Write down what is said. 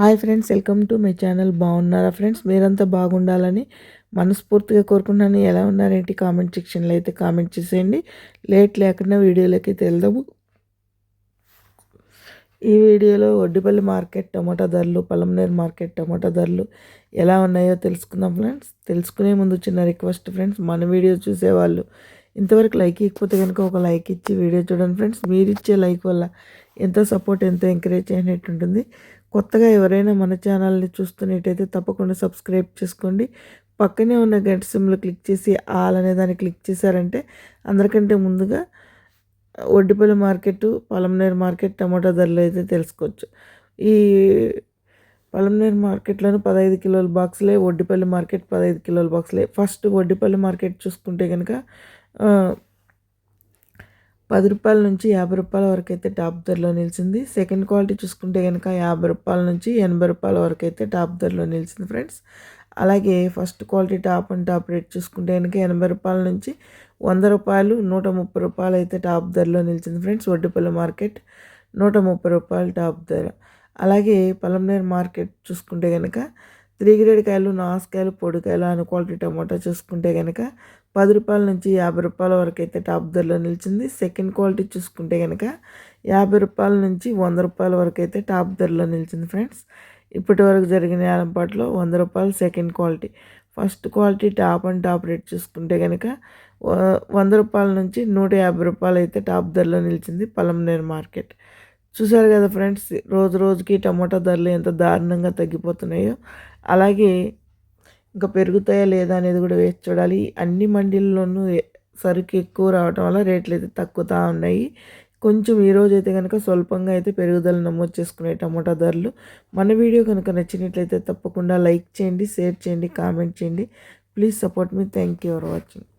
Hi friends welcome to my channel. బాగున్నారా friends? మీరంతా బాగుండాలని మనస్ఫూర్తిగా కోరుకున్నాను ఎలా ఉన్నారేంటి? కామెంట్ సెక్షన్లో అయితే కామెంట్ చేసేయండి. లేట్ లేకుండా వీడియోలోకి తెలుదాము ఈ వీడియోలో ఒడ్డిపల్లి మార్కెట్ టమాటా ధరలు పలంనేరు మార్కెట్ టమాటా ధరలు ఎలా ఉన్నాయో తెలుసుకుందాం ఫ్రెండ్స్. తెలుసుకునే ముందు చిన్న రిక్వెస్ట్ ఫ్రెండ్స్ మన వీడియో చూసేవాళ్ళు ఇంతవరకు లైక్ ఇవ్వకపోతే కనుక ఒక లైక్ ఇచ్చి వీడియో చూడండి ఫ్రెండ్స్ మీరు ఇచ్చే లైక్ వల్ల ఎంతో సపోర్ట్ ఎంతో ఎంకరేజ్ అయినట్టు ఉంటుంది. కొత్తగా ఎవరైనా మన ఛానల్ని చూస్తున్నట్టయితే తప్పకుండా సబ్స్క్రైబ్ చేసుకోండి. పక్కనే ఉన్న గంట సిమ్లు క్లిక్ చేసి ఆల్ అనే దాన్ని క్లిక్ చేశారంటే అందరికంటే ముందుగా Oddipalli market Palamaner market tomato ధరలు అయితే తెలుసుకోవచ్చు. ఈ పలంనేరు మార్కెట్లోని పదహైదు కిలోల బాక్స్లే ఒడ్డిపల్లి మార్కెట్ పదహైదు కిలోల బాక్స్లే ఫస్ట్ ఒడ్డిపల్లి మార్కెట్ చూసుకుంటే కనుక పది రూపాయల నుంచి యాభై రూపాయల వరకు అయితే టాప్ ధరలో నిలిచింది. సెకండ్ క్వాలిటీ చూసుకుంటే కనుక యాభై రూపాయల నుంచి ఎనభై రూపాయల వరకు అయితే టాప్ ధరలో నిలిచింది ఫ్రెండ్స్. అలాగే first quality top and top rate చూసుకుంటే కనుక ఎనభై రూపాయల నుంచి వంద రూపాయలు నూట ముప్పై రూపాయలు అయితే టాప్ ధరలో నిలిచింది ఫ్రెండ్స్. వడ్డిపల్లి మార్కెట్ నూట ముప్పై రూపాయలు టాప్ ధర. అలాగే పలంనేరు మార్కెట్ చూసుకుంటే కనుక త్రీ గ్రేడ్ కాయలు నాసుకాయలు పొడికాయలు అని క్వాలిటీ టమాటా చూసుకుంటే కనుక పది రూపాయల నుంచి యాభై రూపాయల వరకు అయితే టాప్ ధరలో నిలిచింది. సెకండ్ క్వాలిటీ చూసుకుంటే కనుక యాభై రూపాయల నుంచి వంద రూపాయల వరకు అయితే టాప్ ధరలో నిలిచింది ఫ్రెండ్స్. ఇప్పటి వరకు జరిగిన ఏలంపాట్లో వంద రూపాయలు second quality. First quality top and top rate చూసుకుంటే కనుక వంద రూపాయల నుంచి నూట యాభై రూపాయలు అయితే టాప్ ధరలో నిలిచింది పలంనేరు మార్కెట్. చూసారు కదా ఫ్రెండ్స్ రోజు రోజుకి టమాటా ధరలు ఎంత దారుణంగా తగ్గిపోతున్నాయో. అలాగే ఇంకా పెరుగుతాయా లేదా అనేది కూడా వేసి చూడాలి. అన్ని మండీల్లోనూ సరుకు ఎక్కువ రావటం వల్ల రేట్లు అయితే తక్కువతా ఉన్నాయి. కొంచెం ఈరోజు అయితే కనుక స్వల్పంగా అయితే పెరుగుదల నమోదు చేసుకునే టమాటా ధరలు. మన వీడియో కనుక నచ్చినట్లయితే తప్పకుండా లైక్ చేయండి షేర్ చేయండి కామెంట్ చేయండి. Please support me. Thank you for watching.